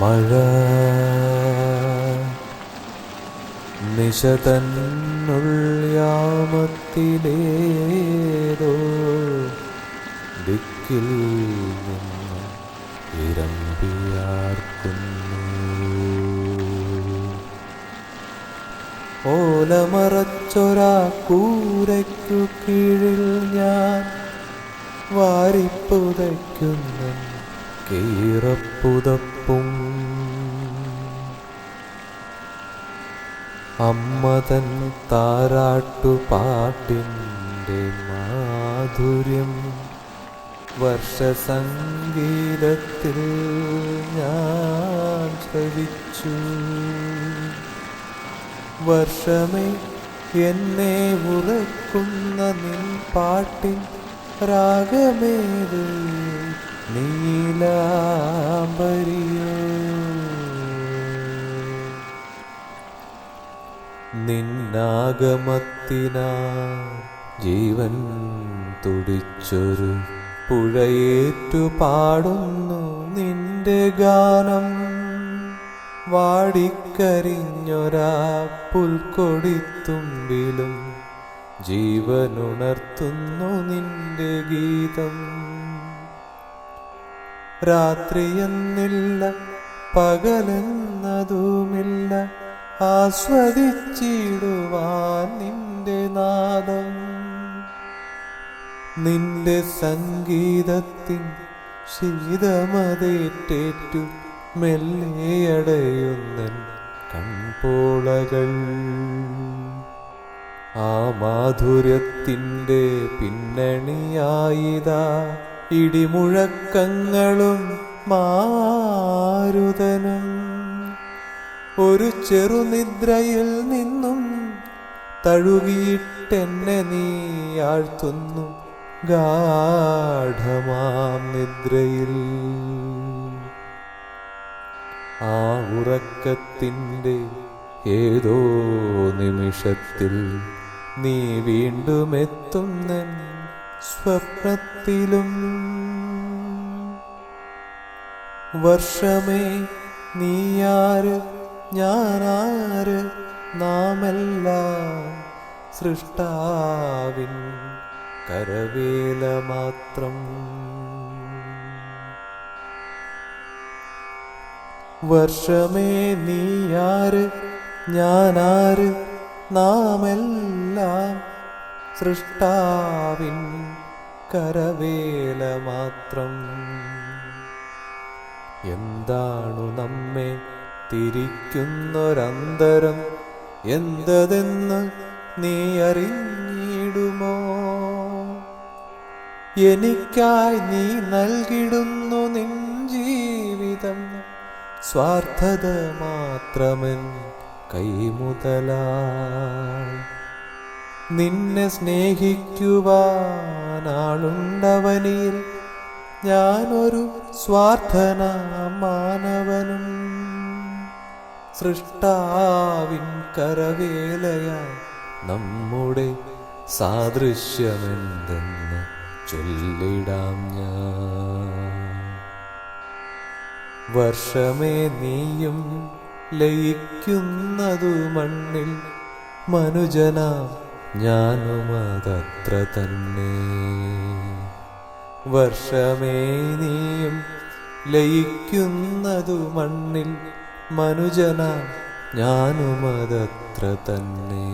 മഴ നിശതന്നുള്യാമത്തിലേതോ ദിക്കിൽ നിന്ന് ഇരമ്പിയാർക്കുന്നു. ഓലമറച്ചൊരാ കൂരയ്ക്കു കീഴിൽ ഞാൻ വാരിപ്പുതയ്ക്കുന്നു കീറപ്പുതപ്പും അമ്മതൻ താരാട്ടുപാട്ടിന്റെ മാധുര്യം വർഷസംഗീതത്തിൽ ഞാൻ ശ്രവിച്ചു. വർഷമേ എന്നെ ഉറക്കുന്ന നിൻ പാട്ടിൻ രാഗമേത്? നിന്നാഗമത്തിനാ ജീവൻ തുടിച്ചൊരു പുഴയേറ്റു പാടുന്നു നിന്റെ ഗാനം. വാടിക്കരിഞ്ഞൊരാ പുൽക്കൊടിത്തുമ്പിലും ജീവനുണർത്തുന്നു നിന്റെ ഗീതം. രാത്രിയെന്നില്ല പകലെന്നതുമില്ല ആസ്വദിച്ചിടുവാൻ നിന്റെ നാദം. നിന്റെ സംഗീതത്തിൻ ശീതമതേറ്റേറ്റു മെല്ലെയടയുന്നൻ കൺപോളകൾ. ആ മാധുര്യത്തിന്റെ പിന്നണിയായിതാ ഇടിമുഴക്കങ്ങളും മാരുതനും. ഒരു ചെറുനിദ്രയിൽ നിന്നും തഴുകിയിട്ടെന്നെ നീ ആഴ്ത്തുന്നു. ഗാഠമാം നിദ്രയിൽ. ആ ഉറക്കത്തിന്റെ ഏതോ നിമിഷത്തിൽ നീ വീണ്ടും എത്തുന്ന സ്വപ്നത്തിലും. വർഷമേ നീയാര് ഞാനാര്? നാമെല്ലാം സൃഷ്ടാവിൻ കരവേല മാത്രം. വർഷമേ നീയാര്? ഞാനാര്? നാമെല്ലാം സൃഷ്ടാവിൻ കരവേല മാത്രം. എന്താണു നമ്മെ തിരിക്കുന്നൊരന്തരം എന്തതെന്ന് നീ അറിഞ്ഞിടുമോ? എനിക്കായി നീ നൽകിടുന്നു നിൻ ജീവിതം. സ്വാർത്ഥത മാത്രമെൻ കൈമുതലായി നിന്നെ സ്നേഹിക്കുവാനാളുണ്ടവനിൽ. ഞാനൊരു സ്വാർത്ഥന മാനവനും. സൃഷ്ടാവിൻ കരവേലയായി. നമ്മുടെ സാദൃശ്യമെന്തെന്ന് ചൊല്ലിടാം ഞാൻ. വർഷമേ നീയും ലയിക്കുന്നതു മണ്ണിൽ മനുജന ഞാനുമതത്ര തന്നെ. വർഷമേ നീയും ലയിക്കുന്നതു മണ്ണിൽ മനുജന ഞാനുമതത്ര തന്നെ